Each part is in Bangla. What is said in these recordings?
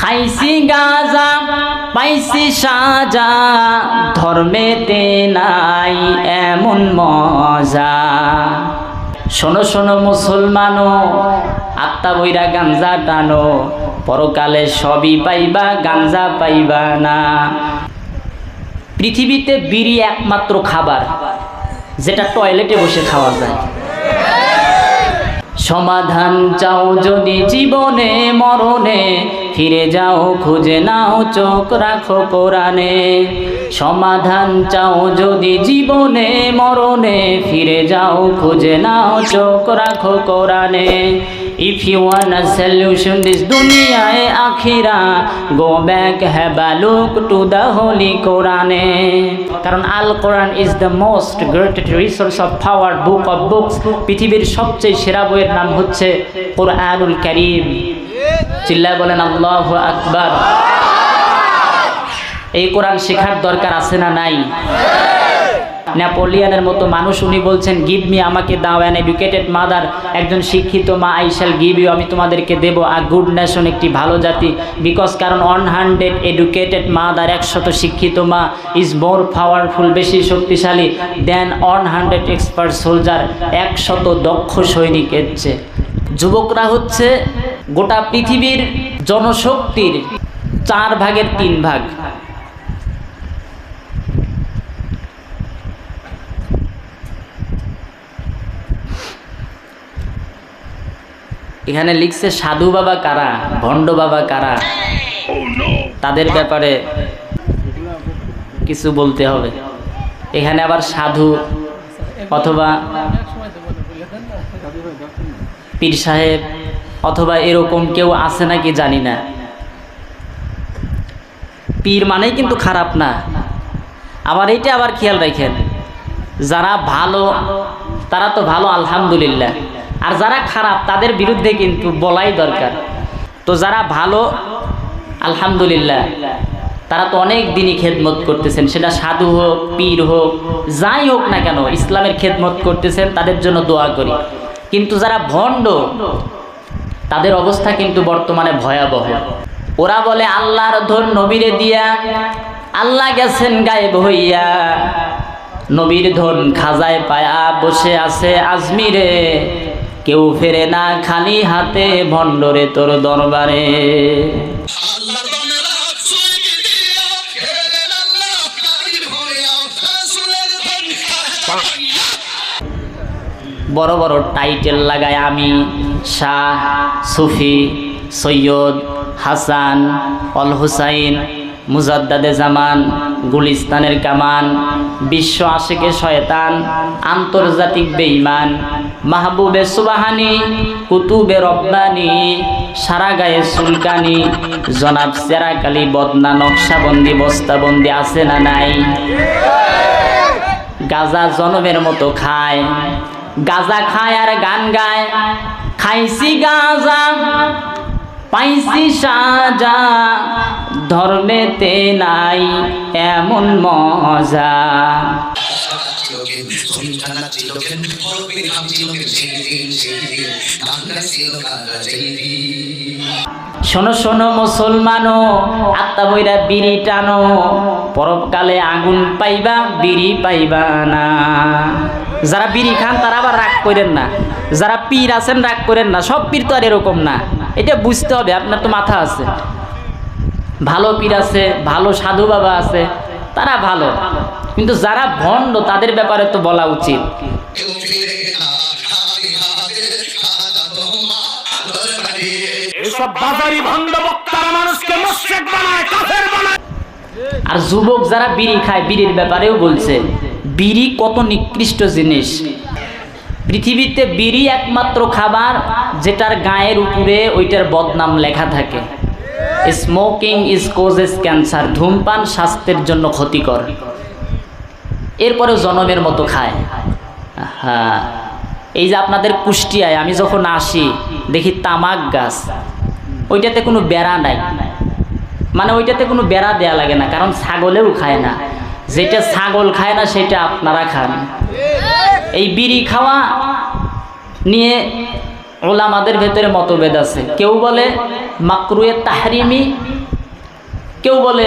খাইছি গাজা, পাইছি সাজা, ধর্মেতে নাই এমন মজা। শোনো শোনো মুসলমানো, আত্মা বইরা গাঞ্জা টানো, পরকালে সবই পাইবা, গাঞ্জা পাইবা না। পৃথিবীতে বিড়ি একমাত্র খাবার, যেটা টয়লেটে বসে খাওয়া যায়। সমাধান চাও যদি জীবনে, মরণে ফিরে যাও, খুঁজে নাও, চোখ রাখো কোরআনে। সমাধান চাও যদি জীবনে, মরণে, ফিরে যাও, খুঁজে নাও, চোখ রাখো কোরআনে। If you want a solution, this দুনিয়ায় আখিরা, go back, have a look to holy Quran কারণ Al Quran is the most great resource of power book of books পৃথিবীর সবচেয়ে সেরা বইয়ের নাম হচ্ছে কোরআনুল করিম। চিল্লায় বলেন, আল্লাহ আকবার। এই কোরআন শেখার দরকার আছে না নাই? নেপোলিয়ানের মতো মানুষ উনি বলছেন, গিভ মি আমাকে দাও অ্যান এডুকেটেড মাদার একজন শিক্ষিত মা আই শ্যাল গিভ ইউ আমি তোমাদেরকে দেবো। আ গুড নেশন একটি ভালো জাতি বিকজ কারণ ওয়ান হান্ড্রেড এডুকেটেড মাদার একশত শিক্ষিত মা ইজ মোর পাওয়ারফুল বেশি শক্তিশালী than one hundred expert soldier একশত দক্ষ সৈনিক এসছে যুবকরা হচ্ছে গোটা পৃথিবীর জনশক্তির চার ভাগের তিন ভাগ। এখানে লিখছে, সাধু বাবা কারা, ভণ্ড বাবা কারা? তাদের ব্যাপারে কিছু বলতে হবে। এখানে আবার সাধু অথবা পীর সাহেব অথবা এরকম কেউ আছে নাকি জানি না। পীর মানেই কিন্তু খারাপ না। আবার এইটা আবার খেয়াল রাখেন, যারা ভালো, তারা তো ভালো, আলহামদুলিল্লাহ। আর যারা খারাপ, তাদের বিরুদ্ধে কিন্তু বলাই দরকার। তো যারা ভালো, আলহামদুলিল্লাহ, তারা তো অনেক দিনই খেদমত করতেছেন। সেটা সাধু হোক, পীর হোক, যাই হোক না কেন, ইসলামের খেদমত করতেছেন, তাদের জন্য দোয়া করি। কিন্তু যারা ভণ্ড তাদের অবস্থা কিন্তু বর্তমানে ভয়াবহ। ওরা বলে, আল্লাহর ধর নবীরে দিয়া, আল্লাহ গেছেন গায়েব হইয়া। নবীর ধন খাজায় পায়া বসে আছে আজমিরে। কেউ ফেরে না খালি হাতে, ভণ্ডরে তোর দরবারে। বড় বড় টাইটেল লাগায় আমি। শাহ, সুফি, সৈয়দ, হাসান, অল হুসাইন, মুজাদ্দাদে জামান, গুলিস্তানের কামান, বিশ্ব আশেকে শয়তান, আন্তর্জাতিক বেঈমান, মাহবুবে সুবাহানি, কুতুবে রব্বানি সারা গায়ে সুলকানি, জনাব সেরাকালি বদনা নকশাবন্দি বস্তাবন্দি আছে না নাই? গাজা জনমের মতো খায়। গাজা খায় আর গান গায়। খাইছি গাজা, পাইছি সাজা, ধর্মেতে নাই এমন মজা। শোনো শোনো মুসলমানো, আত্মা বইরা বিড়ি টানো, পরবকালে আগুন পাইবা, বিড়ি পাইবা না। যারা বিড়ি খান তারা আবার রাগ করেন না। যারা পীর আছেন রাগ করেন না। সব পীর তো আর এরকম না। এটা বুঝতে হবে আপনার তো মাথা আছে। ভালো পীর আছে ভালো সাধু বাবা আছে তারা ভালো। কিন্তু যারা ভণ্ড তাদের ব্যাপারে তো বলা উচিত। আর যুবক যারা বিড়ি খায় বিড়ির ব্যাপারেও বলছে। বিড়ি কত নিকৃষ্ট জিনিস। পৃথিবীতে বিড়ি একমাত্র খাবার যেটার গায়ের উপরে ওইটার বদনাম লেখা থাকে। স্মোকিং ইজ কোজেস ক্যান্সার ধূমপান স্বাস্থ্যের জন্য ক্ষতিকর। এরপরে জনমের মতো খায়। হ্যাঁ এই যে আপনাদের কুষ্টিয়ায় আমি যখন আসি, দেখি তামাক গাছ। ওইটাতে কোনো বেড়া নাই। মানে ওইটাতে কোনো বেড়া দেয়া লাগে না, কারণ ছাগলেও খায় না। যেটা ছাগল খায় না, সেটা আপনারা খান। এই বিড়ি খাওয়া নিয়ে ওলামাদের ভেতরে মতভেদ আছে। কেউ বলে মাকরুয়ে তাহরিমি, কেউ বলে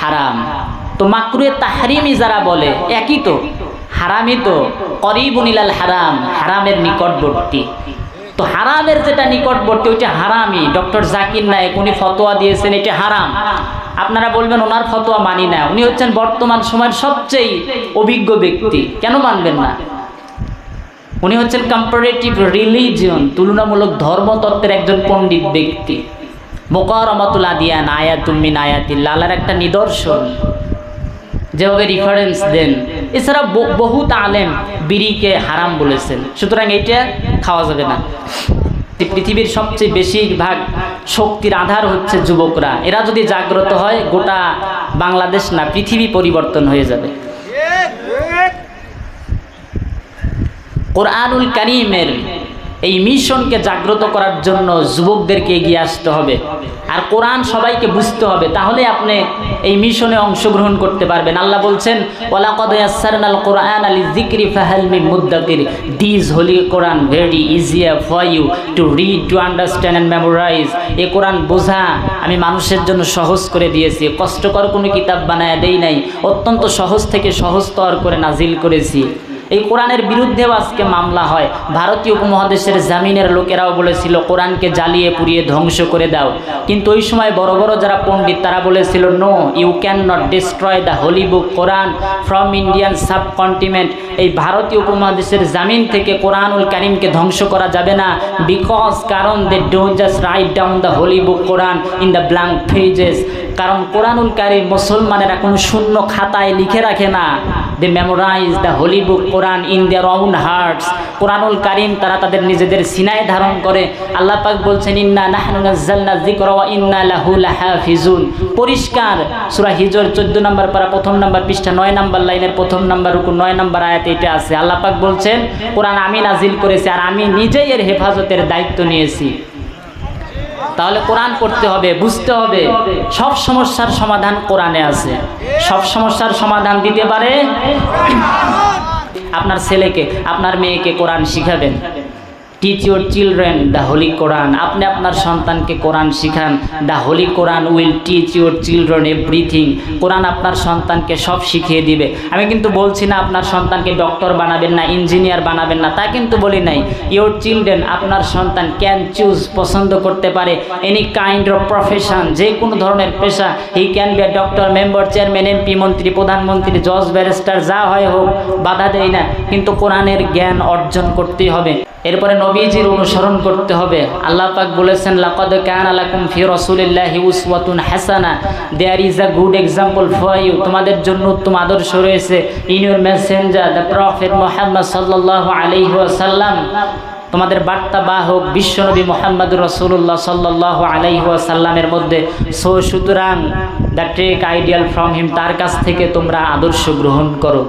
হারাম। তো মাকরুয়ে তাহরিমি যারা বলে, একই তো? হারামই তো। করিবুনিলাল হারাম, হারামের নিকটবর্তী। তো হারামের যেটা নিকটবর্তী, ওইটা হারামই। ডক্টর জাকির নায়েক, উনি ফতোয়া দিয়েছেন, এটা হারাম। আপনারা বলবেন, ওনার ফতোয়া মানি না। উনি হচ্ছেন বর্তমান সময়ের সবচেয়ে অভিজ্ঞ ব্যক্তি। কেন মানবেন না? উনি হচ্ছেন কম্পারেটিভ রিলিজিয়ন তুলনামূলক ধর্মতত্ত্বের একজন পণ্ডিত ব্যক্তি। মোকারমাতুল আদিয়ান আয়াতুমিন আয়াতিল্লা আল্লাহর একটা নিদর্শন। যেভাবে রিফারেন্স দেন। এছাড়া বহুত আলেম বিড়িকে হারাম বলেছেন। সুতরাং এইটা খাওয়া যাবে না। পৃথিবীর সবচেয়ে বেশিরভাগ শক্তির আধার হচ্ছে যুবকরা। এরা যদি জাগ্রত হয় গোটা বাংলাদেশ না পৃথিবী পরিবর্তন হয়ে যাবে। কোরআনুল করিমের এই মিশনকে জাগ্রত করার জন্য যুবকদেরকে এগিয়ে আসতে হবে। আর কোরআন সবাইকে বুঝতে হবে, তাহলে আপনি এই মিশনে অংশগ্রহণ করতে পারবেন। আল্লাহ বলছেন ইয়াসসারনাল কোরআন আলি যিকরি ফাহাল মিন মুদ্দাকির this holy Quran very easier for you to read to understand and memorize এই কোরআন বোঝা আমি মানুষের জন্য সহজ করে দিয়েছি। কষ্টকর কোনো কিতাব বানায় দেই নাই। অত্যন্ত সহজ থেকে সহজতর করে নাজিল করেছি। এই কোরআনের বিরুদ্ধেও আজকে মামলা হয়। ভারতীয় উপমহাদেশের জামিনের লোকেরাও বলেছিল, কোরআনকে জ্বালিয়ে পুড়িয়ে ধ্বংস করে দাও। কিন্তু ওই সময় বড় বড় যারা পণ্ডিত, তারা বলেছিল no you can not destroy the holy book Quran from Indian subcontinent এই ভারতীয় উপমহাদেশের জামিন থেকে কোরআনুল কারিমকে ধ্বংস করা যাবে না বিকজ কারণ they don't just write down the holy book Quran in the blank pages কারণ কোরআনুল কারিম মুসলমানেরা কোনো শূন্য খাতায় লিখে রাখে না। They memorize the holy book Quran in their own hearts কোরআনুল কারিম তারা তাদের নিজেদের সিনায় ধারণ করে। আল্লাহ পাক বলছেন, ইন্না নাহনু নাজ্জালনা যিকরা ইন্না লাহু লাহাফিজুন। পরিষ্কার, সূরা হিজর 14 নম্বর পারা প্রথম নম্বর পৃষ্ঠা 9 নম্বর লাইনের প্রথম নম্বর রুকু 9 নম্বর আয়াতে এটা আছে। আল্লাহ পাক বলছেন, কোরআন আমি নাজিল করেছি আর আমি নিজেই এর হেফাজতের দায়িত্ব নিয়েছি। তাহলে কোরআন পড়তে হবে, বুঝতে হবে, সব সমস্যার সমাধান কোরআনে আছে। সব সমস্যার সমাধান দিতে পারে। আপনার ছেলেকে আপনার মেয়েকে কোরআন শিখাবেন। Teach your children the holy Quran আপনি আপনার সন্তানকে কোরআন শিখান। The holy Quran will teach your children everything কোরআন আপনার সন্তানকে সব শিখিয়ে দিবে। আমি কিন্তু বলছি না আপনার সন্তানকে ডক্টর বানাবেন না ইঞ্জিনিয়ার বানাবেন না, তা কিন্তু বলি নাই। ইউর চিলড্রেন আপনার সন্তান ক্যান চুজ পছন্দ করতে পারে। এনি কাইন্ড অফ প্রফেশন যে কোনো ধরনের পেশা he can be doctor member chairman MP মন্ত্রী, প্রধানমন্ত্রী জজ ব্যারিস্টার যা হয় হোক, বাধা দেয় না। কিন্তু কোরআনের জ্ঞান অর্জন করতেই হবে। এরপরে নবীজির অনুসরণ করতে হবে। আল্লাহ পাক বলেছেন, লাকাদ কান আলাকুম ফি রাসূলিল্লাহি উসওয়াতুন হাসানা। There is a good example for you তোমাদের জন্য উত্তম আদর্শ রয়েছে। In your messenger the prophet Muhammad সাল্লাল্লাহু আলাইহি ওয়াসাল্লাম তোমাদের বার্তা বা বাহক বিশ্বনবী মোহাম্মদ রসুল্লাহ সাল্লাহ আলাইসাল্লামের মধ্যে। সো সুতরাং the take ideal from him তার কাছ থেকে তোমরা আদর্শ গ্রহণ করো।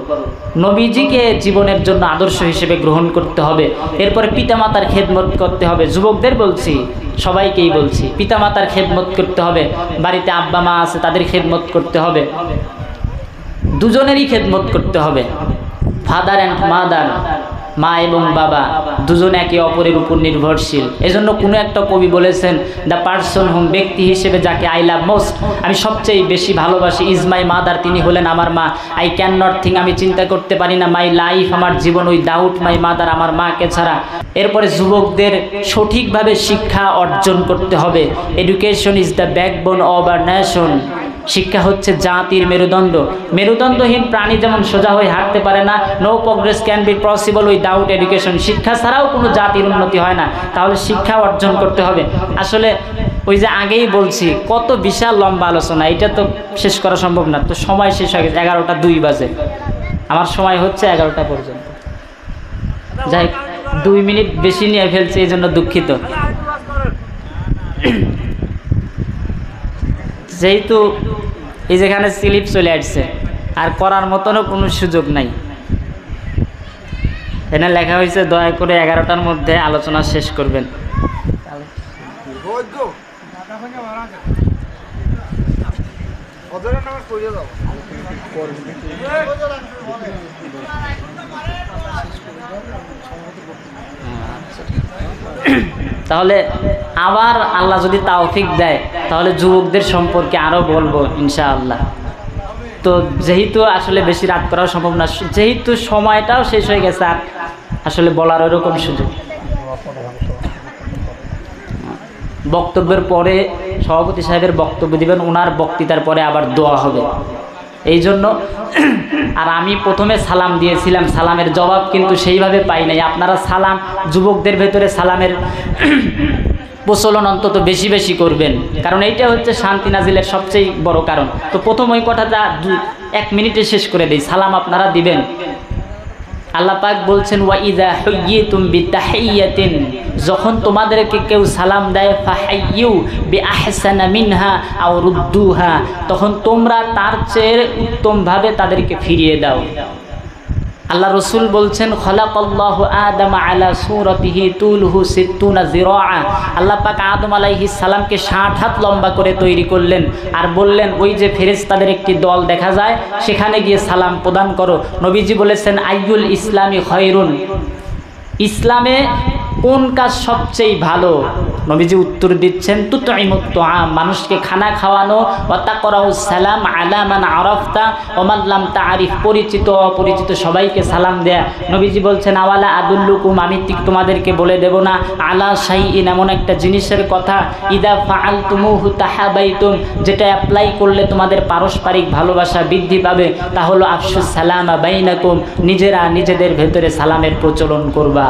নবীজিকে জীবনের জন্য আদর্শ হিসেবে গ্রহণ করতে হবে। এরপরে পিতামাতার খেদমত করতে হবে। যুবকদের বলছি, সবাইকেই বলছি, পিতামাতার খেদমত করতে হবে। বাড়িতে আব্বা, মা আছে, তাদের খেদমত করতে হবে। দুজনেরই খেদমত করতে হবে। ফাদার অ্যান্ড মাদার মা এবং বাবা দুজন একে অপরের উপর নির্ভরশীল। এজন্য কোনো একটা কবি বলেছেন দ্য পার্সন হোম ব্যক্তি হিসেবে যাকে আই লাভ মোস্ট আমি সবচেয়ে বেশি ভালোবাসি ইজ মাই মাদার তিনি হলেন আমার মা। আই ক্যান নট থিং আমি চিন্তা করতে পারি না মাই লাইফ আমার জীবন, ওই ডাউট মাই মাদার আমার মাকে ছাড়া। এরপরে যুবকদের সঠিকভাবে শিক্ষা অর্জন করতে হবে। Education is the backbone of our nation শিক্ষা হচ্ছে জাতির মেরুদণ্ড। মেরুদণ্ডহীন প্রাণী যেমন সোজা হয়ে হাঁটতে পারে না no progress can be possible without education শিক্ষা ছাড়াও কোনো জাতির উন্নতি হয় না। তাহলে শিক্ষা অর্জন করতে হবে। আসলে ওই যে আগেই বলছি, কত বিশাল লম্বা আলোচনা, এটা তো শেষ করা সম্ভব না। তো সময় শেষ হয়ে গেছে, এগারোটা দুই বাজে। আমার সময় হচ্ছে এগারোটা পর্যন্ত। যাই দুই মিনিট বেশি নিয়ে ফেলছে, এই জন্য দুঃখিত। যেহেতু এই যেখানে স্লিপ চলে আসছে। আর করার মতনও কোনো সুযোগ নাই। এখানে লেখা হয়েছে, দয়া করে এগারোটার মধ্যে আলোচনা শেষ করবেন। তাহলে আবার আল্লাহ যদি তাওফিক দেয়, তাহলে যুবকদের সম্পর্কে আরও বলব, ইনশাআল্লাহ। তো যেহেতু আসলে বেশি রাত করাও সম্ভব না, যেহেতু সময়টাও শেষ হয়ে গেছে, আর আসলে বলার ওরকম সুযোগ। বক্তব্যের পরে সভাপতি সাহেবের বক্তব্য দিবেন, ওনার বক্তৃতার পরে আবার দোয়া হবে। এই জন্য, আর আমি প্রথমে সালাম দিয়েছিলাম, সালামের জবাব কিন্তু সেইভাবে পাই নাই। আপনারা সালাম, যুবকদের ভেতরে সালামের প্রচলন অন্তত বেশি বেশি করবেন। কারণ এইটা হচ্ছে শান্তি নাজিলের সবচেয়ে বড় কারণ। তো প্রথম ওই কথাটা এক মিনিটে শেষ করে দিই। সালাম আপনারা দিবেন। আল্লাহ পাক বলছেন ওয়াইদা হুইয়িতুম বিতাহিয়াতিন। যখন তোমাদেরকে কেউ সালাম দেয়, ফাহাইয়ু বিআহসানা মিনহা আও রুদ্দুহা, তখন তোমরা তার চেয়ে উত্তমভাবে তাদেরকে ফিরিয়ে দাও। আল্লাহ রসুল বলছেন, খলাকাল্লাহু আদম আল্লাহ পাক আদম আলাইহি সালামকে 60 হাত লম্বা করে তৈরি করলেন আর বললেন, ওই যে ফেরেশতাদের একটি দল দেখা যায়, সেখানে গিয়ে সালাম প্রদান করো। নবীজি বলেছেন, আইয়ুল ইসলামী খয়রুন। ইসলামে কোন কাজ সবচেয়ে ভালো? নবীজি উত্তর দিচ্ছেন তুতাইমুত্ত আম মানুষকে খানা খাওয়ানো ওয়াতা করাউ সালাম আলামান আরফতা ওমাল্লাম তা আরিফ পরিচিত, অপরিচিত সবাইকে সালাম দেয়া। নবীজি বলছেন, আওয়ালা আদুল্লুকুম আমি ঠিক তোমাদেরকে বলে দেব না, আলা শাই ইন এমন একটা জিনিসের কথা, ইদা ফাআল তুমুহু তাহাবাইতুম যেটা অ্যাপ্লাই করলে তোমাদের পারস্পরিক ভালোবাসা বৃদ্ধি পাবে। তা হলো, আফসুস সালামা বাইনাকুম নিজেরা নিজেদের ভেতরে সালামের প্রচলন করবা।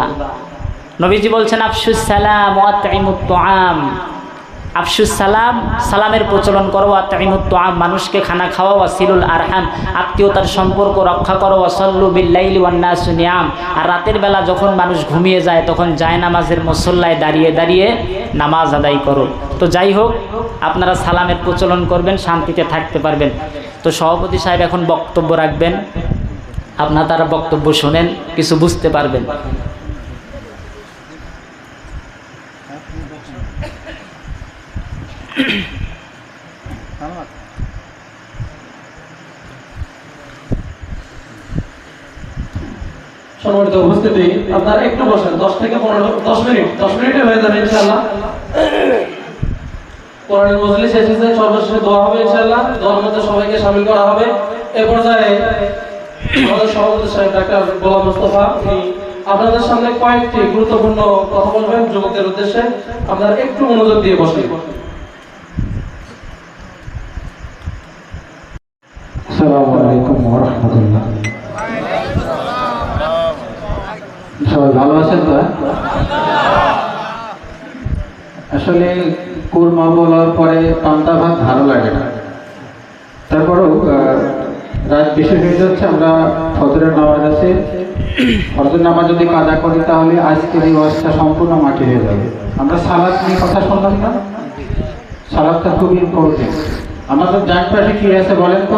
নবীজি বলছেন, আফসুস সালাম ওয়াতাইমুত তোআম আফসুস সালাম, সালামের প্রচলন করো ওয়াতাইমুত তোআম মানুষকে খানা খাওয়া ওয়াসিলুল আরহাম। আত্মীয়তার সম্পর্ক রক্ষা করো, ওয়াসাল্লু বিল্লাইলি ওয়ান্নাসু নিয়াম। আর রাতের বেলা যখন মানুষ ঘুমিয়ে যায়, তখন যায় নামাজের মুসল্লায় দাঁড়িয়ে দাঁড়িয়ে নামাজ আদায় করো। তো যাই হোক, আপনারা সালামের প্রচলন করবেন, শান্তিতে থাকতে পারবেন। তো সভাপতি সাহেব এখন বক্তব্য রাখবেন। আপনার তারা বক্তব্য শোনেন, কিছু বুঝতে পারবেন। সম্মানিত উপস্থিতি, আপনারা একটু বসেন, দশ থেকে পনেরো, দশ মিনিট, দশ মিনিটে হয়ে যাবে ইনশাল্লাহ সর্বশেষে দোয়া হবে ইনশাল্লাহ দোয়ার মধ্যে সবাইকে সামিল করা হবে। এ পর্যায়ে আমাদের সভাপতি সাহেব, ডাক্তার গোলাম মোস্তফা আপনাদের সামনে কয়েকটি গুরুত্বপূর্ণ কথা বলবেন যুবকদের উদ্দেশ্যে। আপনারা একটু মনোযোগ দিয়ে বসেন। তো? আসলে কুরমা বলার পরে পান্তা ভাত ভালো লাগে না। তারপরেও রাত বেশি হয়ে আমরা ফজরের নামাজ আছে। ফজরের নামাজ যদি কাজা করি, তাহলে আজকের এই ওয়াজটা সম্পূর্ণ মাটি হয়ে যাবে। আমরা সালাদ নিয়ে কথা শুনলাম না। সালাদটা খুব ইম্পর্টেন্ট আমাদের ডান পাশে কি আছে বলেন তো?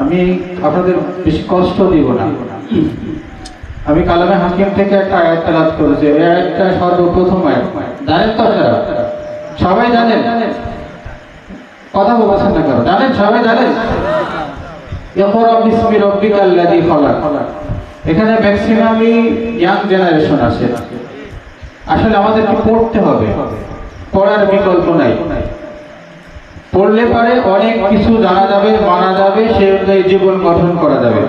আমি আপনাদের বেশি কষ্ট দিব না। আমি কালামে হাকিম থেকে একটা আয়াত তেলাত করেছি। এই আয়াতটা সর্বপ্রথম আয়াত। জানেন তো আপনারা? সবাই জানেন? কথা বলছেন না কেন? জানেন? সবাই জানেন? এখানে ম্যাক্সিমামই ইয়াং জেনারেশন আছে। আসলে আমাদেরকে পড়তে হবে। পড়ার বিকল্প নাই। পড়লে পারে অনেক কিছু জানা যাবে, মানা যাবে সে অনুযায়ী জীবন গঠন করা যাবে।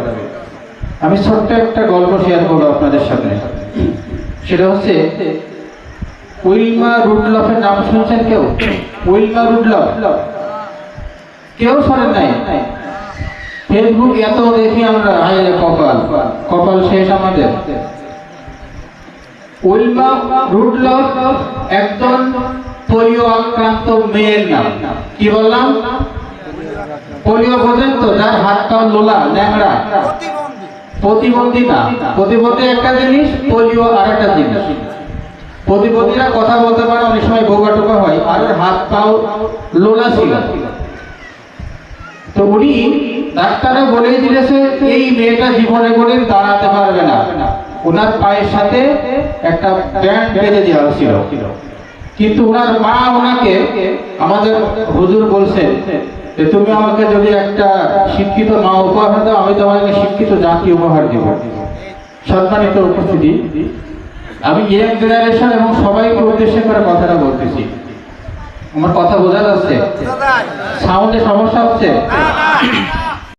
আমি ছোট্ট একটা গল্প শেয়ার করব আপনাদের সামনে। সেটা হচ্ছে, উইলমা রুডলফের নাম শুনছেন কেউ? Wilma Rudolph? কেউ শোনেন নাই? ফেসবুক এত দেখি আমরা হায় কপাল। কপাল শেষ আমাদের। উইলমা রুডলফ একজন পোলিও আক্রান্ত মেয়ের নাম। কি বললাম? পোলিও বোঝেন তো, যার হাত পা লোলা ল্যাংড়া প্রতিবন্ধী না। প্রতিবন্ধী একটা জিনিস, পোলিও আর একটা জিনিস। প্রতিবন্ধীরা কথা বলতে পারে, অনেক সময় বোকা টোকা হয়, আর হাত পাও লোলা ছিল। তো উনি ডাক্তাররা বলেই দিয়েছে এই মেয়েটা জীবনে কোনোদিন দাঁড়াতে পারবে না। ওনার পায়ের সাথে একটা ব্যান্ড বেঁধে দেওয়া ছিল। কিন্তু ওনার মা ওনাকে আমাদের হুজুর বলছেন যে তুমি আমাকে যদি একটা শিক্ষিত মা উপহার দাও আমি তোমাকে শিক্ষিত জাতি উপহার দেব। সম্মানিত উপস্থিতি আমি ইয়ং জেনারেশন এবং সবাইকে উদ্দেশ্য করে কথাটা বলতেছি। আমার কথা বোঝা যাচ্ছে? সাউন্ডে সমস্যা হচ্ছে?